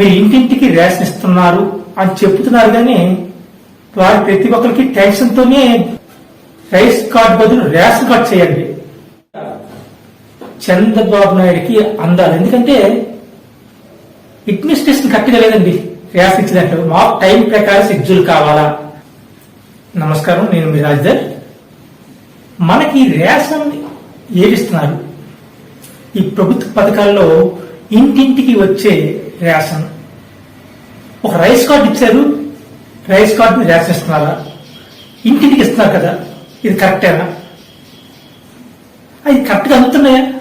మీరు ఇంటింటికి రేషన్ ఇస్తున్నారు అని చెప్తున్నారు కానీ వారి ప్రతి ఒక్కరికి టెన్షన్ తోనే రైస్ కార్డ్ బదులు రేషన్ కార్డ్ చేయండి. చంద్రబాబు నాయుడికి అందాలి. ఎందుకంటే అడ్మినిస్ట్రేషన్ కరెక్ట్గా లేదండి. రేషన్ ఇచ్చినట్టు. మా టైం ప్రకారం షెడ్యూల్ కావాలా? నమస్కారం నేను మీ రాజధర్ మనకి రేషన్ ఏమిస్తున్నారు? ఈ ప్రభుత్వ పథకాల్లో ఇంటింటికి వచ్చే రేషన్. ఒక రైస్ కార్డు ఇచ్చారు. రైస్ కార్డు మీద రేషన్ ఇస్తున్నారా ఇంటింటికి ఇస్తున్నారు కదా. ఇది కరెక్టేనా? అది కరెక్ట్గా అందుతున్నాయా?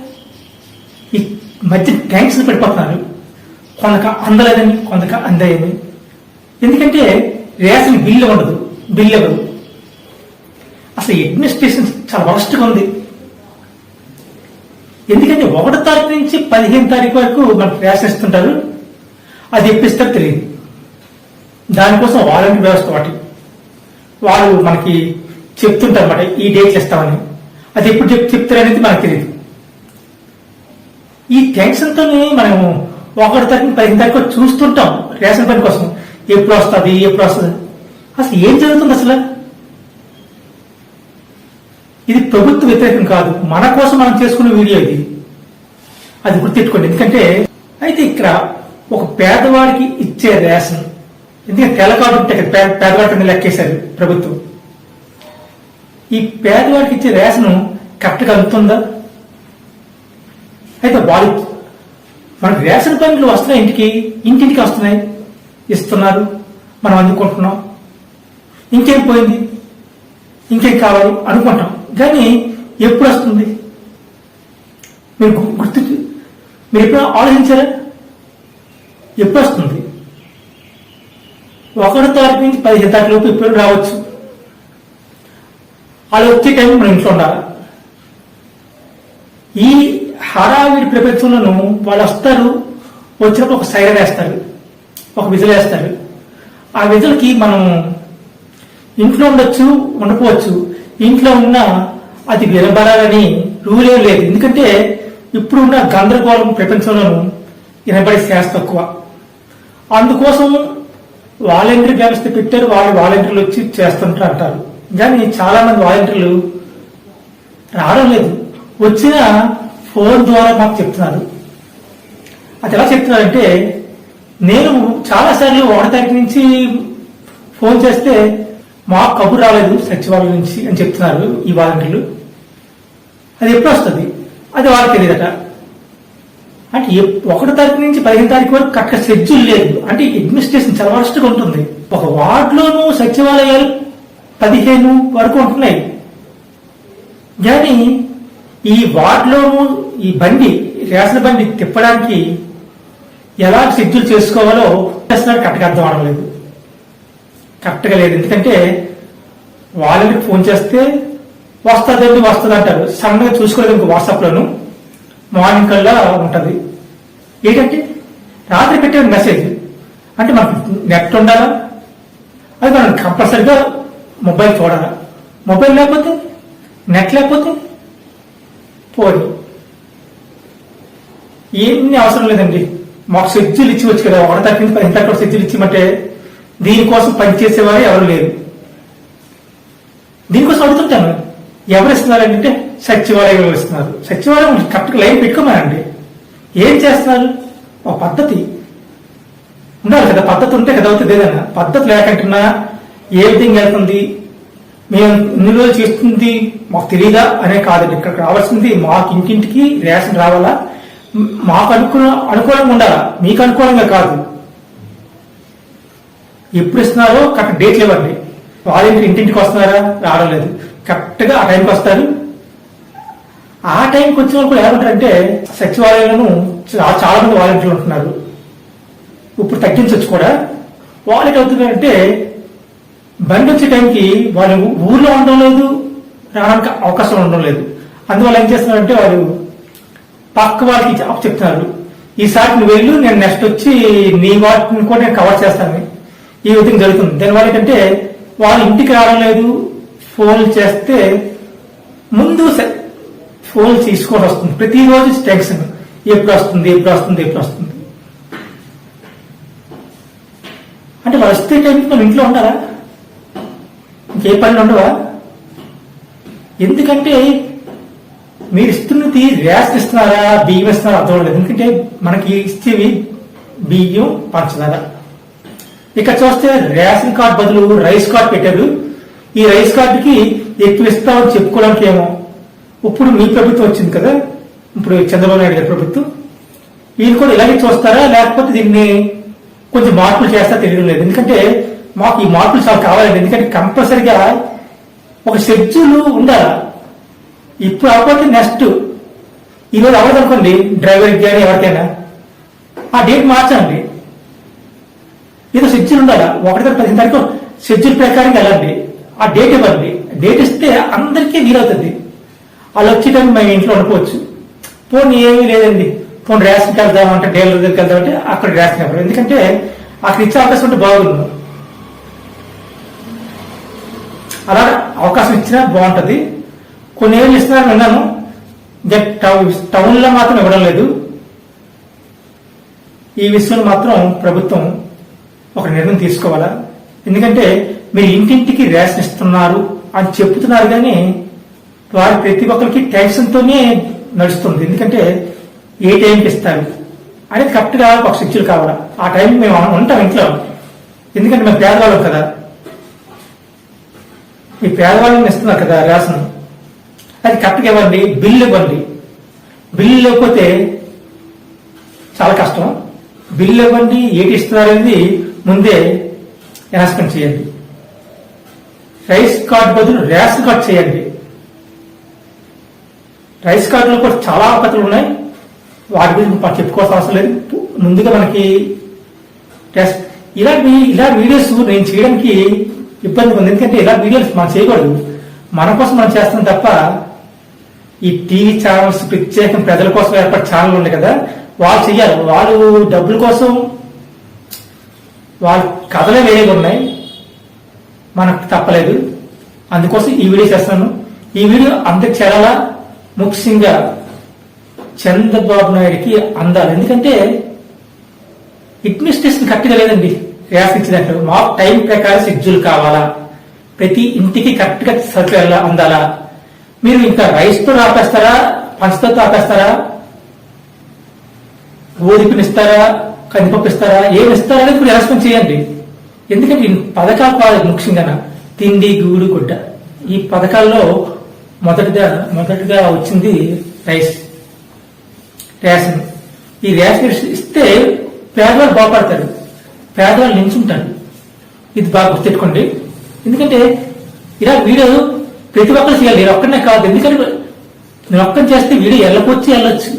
ఈ మధ్య ట్యాంక్స్ పెట్టిపోతున్నారు కొందక అందలేదని కొందక అందాయని ఎందుకంటే రేషన్ బిల్లు ఉండదు. బిల్లు ఇవ్వదు. అసలు అడ్మినిస్ట్రేషన్ చాలా వరస్ట్గా ఉంది. ఎందుకంటే ఒకటో తారీఖు నుంచి పదిహేను తారీఖు వరకు మనకు రేషన్ ఇస్తుంటారు. అది ఇప్పిస్తారు తెలియదు. దానికోసం వాలంటీర్ వ్యవస్థ ఒకటి. వాళ్ళు మనకి చెప్తుంటారు అన్నమాట ఈ డేట్లు ఇస్తామని అది ఎప్పుడు చెప్ చెప్తారనేది మనకు తెలియదు ఈ టెన్షన్తోనే మనము ఒకటి తరగతి పదిహేను తరగతి చూస్తుంటాం రేషన్ పని కోసం. ఎప్పుడు వస్తుంది ఎప్పుడు వస్తుంది. అసలు ఏం జరుగుతుంది అసలు? ఇది ప్రభుత్వ వ్యతిరేకం కాదు. మన కోసం మనం చేసుకునే వీడియో ఇది. అది గుర్తెట్టుకోండి ఎందుకంటే అయితే ఇక్కడ ఒక పేదవాడికి ఇచ్చే రేషన్. ఎందుకంటే తెల్ల ఉంటే పేదవాడి కింద లెక్కేశారు ప్రభుత్వం. ఈ పేదవాడికి ఇచ్చే రేషన్ కరెక్ట్గా అందుతుందా? అయితే వాళ్ళు మనకు రేషన్ పనులు వస్తున్నాయి ఇంటికి ఇంటింటికి వస్తున్నాయి. ఇస్తున్నారు. మనం అందుకుంటున్నాం. ఇంకేం పోయింది? ఇంకేం కావాలి? అనుకుంటాం. కానీ ఎప్పుడు వస్తుంది? మీరు గుర్తు మీరు ఎప్పుడు ఆలోచించారా? ఎప్పుడు వస్తుంది ఒకటో తారీఖు నుంచి పదిహేను తారీఖు లోపు ఇప్పుడు రావచ్చు. వాళ్ళు వచ్చే టైం మన ఇంట్లో ఉండాలి? ఈ హడావిడి ప్రపంచంలోనూ వాళ్ళు వస్తారు వచ్చినప్పుడు ఒక సైరన్ వేస్తారు ఒక విజులు వేస్తారు. ఆ విజులకి మనం ఇంట్లో ఉండొచ్చు ఉండకపోవచ్చు. ఇంట్లో ఉన్నా అది వినబడాలని రూల్ ఏం లేదు. ఎందుకంటే ఇప్పుడున్న గందరగోళం ప్రపంచంలోనూ వినబడే శాస్త్ర తక్కువ. అందుకోసం వాలంటీర్ వ్యవస్థ పెట్టారు వాళ్ళు వాలంటీర్లు వచ్చి చేస్తుంటారు అంటారు. కానీ చాలా మంది వాలంటీర్లు రావడం లేదు. వచ్చిన ఫోన్ ద్వారా మాకు చెప్తున్నారు. అది ఎలా చెప్తున్నారంటే నేను చాలాసార్లు ఒకటి తారీఖు నుంచి ఫోన్ చేస్తే మాకు కబురు రాలేదు సచివాలయం నుంచి అని చెప్తున్నారు ఈ వాలంటీర్లు. అది ఎప్పుడు వస్తుంది? అది వాళ్ళకి తెలియదట. అంటే ఒకటి ఒకటో తారీఖు నుంచి పదిహేను తారీఖు వరకు కరెక్ట్గా షెడ్యూల్ లేదు. అంటే అడ్మినిస్ట్రేషన్ చాలా వరస్ట్గా ఉంటుంది. ఒక వార్డులోనూ సచివాలయాలు పదిహేను వరకు ఉంటున్నాయి. కానీ ఈ వార్డులోనూ ఈ బండి రేషన్ బండి తిప్పడానికి ఎలా షెడ్యూల్ చేసుకోవాలో చేస్తున్నారు కరెక్ట్గా అర్థం అవడం లేదు. కరెక్ట్గా లేదు. ఎందుకంటే వాళ్ళకి ఫోన్ చేస్తే వస్తుందండి వస్తుంది అంటారు సడన్గా చూసుకోలేదు ఇంకో వాట్సాప్లోను. మార్నింగ్ కల్లా ఉంటుంది. ఏంటంటే రాత్రి పెట్టే మెసేజ్ అంటే మనకు నెట్ ఉండాలా? అది మనం కంపల్సరిగా మొబైల్ చూడాలా? మొబైల్ లేకపోతే నెట్ లేకపోతే పోదు. ఏమీ అవసరం లేదండి. మాకు సెజ్జులు ఇచ్చివచ్చు కదా ఒకటి తారీఖు నుంచి పదిహేను ఇచ్చిమంటే దీనికోసం పనిచేసేవారు ఎవరు లేరు. దీనికోసం అడుగుతుంటాను. ఎవరు ఇస్తున్నారంటే సచివాలయంలో ఇస్తున్నారు సచివాలయం కరెక్ట్గా లైన్ పెట్టుకోమనండి. ఏం చేస్తున్నారు? ఒక పద్ధతి. ఉండాలి కదా పద్ధతి ఉంటే కదా అవుతుంది ఏదైనా. పద్ధతి లేకుంటున్నా ఏ విధంగా వెళ్తుంది మేము ఇన్ని రోజులు చేస్తుంది? మాకు తెలియదా అనే కాదండి. ఇక్కడికి రావాల్సింది మాకు ఇంటింటికి రేషన్ రావాలా? మాకు అనుకూల అనుకూలంగా ఉండాలా? మీకు అనుకూలంగా కాదు. ఎప్పుడు ఇస్తున్నారో కరెక్ట్ డేట్లు ఇవ్వండి వాలంటీర్ ఇంటింటికి వస్తున్నారా? రావడం లేదు. కరెక్ట్గా ఆ టైంకి వస్తారు. ఆ టైంకి వచ్చిన వాళ్ళు కూడా ఏమంటారంటే సచివాలయాలను చాలా మంది వాలంటీర్లు ఉంటున్నారు. ఇప్పుడు తగ్గించవచ్చు కూడా. వాళ్ళకి అవుతున్నారంటే బండి వచ్చే టైంకి వాళ్ళు ఊర్లో ఉండడం లేదు రావడానికి అవకాశం ఉండడం లేదు. అందువల్ల ఏం చేస్తున్నారంటే వాళ్ళు పక్క వాళ్ళకి జాబ్ చెప్తున్నారు. ఈసారి నువ్వు వెళ్ళు నేను నెక్స్ట్ వచ్చి నీ వాటిని కూడా నేను కవర్ చేస్తాను. ఈ విధంగా జరుగుతుంది. దానివల్ల ఏంటంటే వాళ్ళు ఇంటికి రావడం లేదు ఫోన్ చేస్తే ముందు ఫోన్ తీసుకొని వస్తుంది. ప్రతిరోజు టెన్షన్ ఎప్పుడు వస్తుంది ఎప్పుడు వస్తుంది ఎప్పుడు వస్తుంది. అంటే వస్తే టైంకి మనం ఇంట్లో ఉండాలా? ఇంకే పనులు ఉండవా? ఎందుకంటే మీరు ఇస్తున్నది రేషన్ ఇస్తున్నారా బియ్యం ఇస్తున్నారా అర్థం లేదు ఎందుకంటే మనకి ఇచ్చేవి బియ్యం పంచదార. ఇక్కడ చూస్తే రేషన్ కార్డ్ బదులు రైస్ కార్డ్ పెట్టారు. ఈ రైస్ కార్డుకి ఎక్కువ ఇస్తామని చెప్పుకోవడానికి ఏమో ఇప్పుడు మీ ప్రభుత్వం వచ్చింది కదా ఇప్పుడు చంద్రబాబు నాయుడు గారి ప్రభుత్వం వీళ్ళు కూడా ఇలాగే చూస్తారా? లేకపోతే దీన్ని కొంచెం మార్పులు చేస్తా తెలియడం లేదు. ఎందుకంటే మాకు ఈ మార్పులు చాలా కావాలండి. ఎందుకంటే కంపల్సరిగా ఒక షెడ్యూల్ ఉండాలి? ఇప్పుడు అవ్వకపోతే నెక్స్ట్ ఈరోజు అవ్వదు అనుకోండి డ్రైవర్కి కానీ ఎవరికైనా. ఆ డేట్ మార్చండి. ఏదో షెడ్యూల్ ఉండాలా? ఒకటి తర్వాత పదిహేను తారీఖు షెడ్యూల్ ప్రకారం వెళ్ళండి. ఆ డేట్ ఇవ్వండి. డేట్ ఇస్తే అందరికీ వీలవుతుంది. వాళ్ళు వచ్చేటప్పుడు మేము ఇంట్లో ఉండిపోవచ్చు పోనీ ఏమీ లేదండి. పోనీ రేషన్కి వెళ్దాం అంటే డీలర్ దగ్గరికి వెళ్దాం అంటే అక్కడ రేషన్ ఇవ్వరు ఎందుకంటే అక్కడ ఇచ్చే అవకాశం ఉంటే బాగుంది అలా అవకాశం ఇచ్చినా బాగుంటుంది. కొన్ని ఏళ్ళు ఇస్తున్నారని విన్నాను. జట్ టౌన్లో మాత్రం ఇవ్వడం లేదు. ఈ విషయంలో మాత్రం ప్రభుత్వం ఒక నిర్ణయం తీసుకోవాలా? ఎందుకంటే మీరు ఇంటింటికి రేషన్ ఇస్తున్నారు అని చెప్తున్నారు కానీ వారి ప్రతి ఒక్కరికి టెన్షన్తోనే నడుస్తుంది. ఎందుకంటే ఏ టైంకి ఇస్తారు? అనేది కరెక్ట్గా ఒక శిక్షలు కావడం ఆ టైం మేము ఉంటాం ఇంట్లో. ఎందుకంటే మేము పేదవాళ్ళం కదా. ఈ పేదవాళ్ళని ఇస్తున్నారు కదా రేషన్. అది కరెక్ట్గా ఇవ్వండి బిల్లు ఇవ్వండి. బిల్లు లేకపోతే చాలా కష్టం. బిల్లు ఇవ్వండి ఏటి ఇస్తున్నారు అనేది ముందే అనౌన్స్మెంట్ చేయండి. రైస్ కార్డ్ బదులు రేషన్ కార్డ్ చేయండి. రైస్ కార్డులో కూడా చాలా అవకతలు ఉన్నాయి. వాటి గురించి మనం చెప్పుకోవాల్సిన అవసరం లేదు. ముందుగా మనకి టెస్ట్. ఇలా ఇలా వీడియోస్ నేను చేయడానికి ఇబ్బంది ఉంది. ఎందుకంటే ఇలా వీడియోస్ మనం చేయకూడదు. మన కోసం మనం చేస్తాం తప్ప ఈ టీవీ ఛానల్స్ ప్రత్యేకం ప్రజల కోసం ఏర్పడే ఛానల్ ఉన్నాయి కదా. వాళ్ళు చెయ్యాలి. వాళ్ళు డబ్బుల కోసం వాళ్ళ కథలే వేరేగా ఉన్నాయి. మనకు తప్పలేదు. అందుకోసం ఈ వీడియో చేస్తాను. ఈ వీడియో అందరికి చేరాలా? ముఖ్యంగా చంద్రబాబు నాయుడికి అందాలి. ఎందుకంటే అడ్మినిస్ట్రేషన్ కరెక్ట్గా లేదండి రాసిచ్చినట్టు ఇచ్చినట్టు టైం ప్రకారం షెడ్యూల్ కావాలా? ప్రతి ఇంటికి కరెక్ట్గా సరుకులు అందాలా? మీరు ఇంకా రైస్తో ఆపేస్తారా? పంచతో ఆపేస్తారా? ఓదిపినిస్తారా ఇస్తారా? కందిపప్పు ఇస్తారా? ఏమి ఇస్తారా అనేది ఇప్పుడు అనౌన్స్మెంట్ చేయండి. ఎందుకంటే పథకాలు కాదు ముఖ్యంగా తిండి గూడు గుడ్డ. ఈ పథకాల్లో మొదటిగా మొదటిగా వచ్చింది రైస్ రేషన్. ఈ రేషన్ ఇస్తే పేదవాళ్ళు బాగుపడతారు పేదవాళ్ళు నించుంటారు. ఇది బాగా గుర్తెట్టుకోండి ఎందుకంటే ఇలా వీడియో ప్రతి ఒక్కరు చేయాలి. నేను ఒక్కడనే కాదు. ఎందుకంటే నేను ఒక్కరిని చేస్తే వీడియో వెళ్ళకొచ్చి వెళ్ళొచ్చు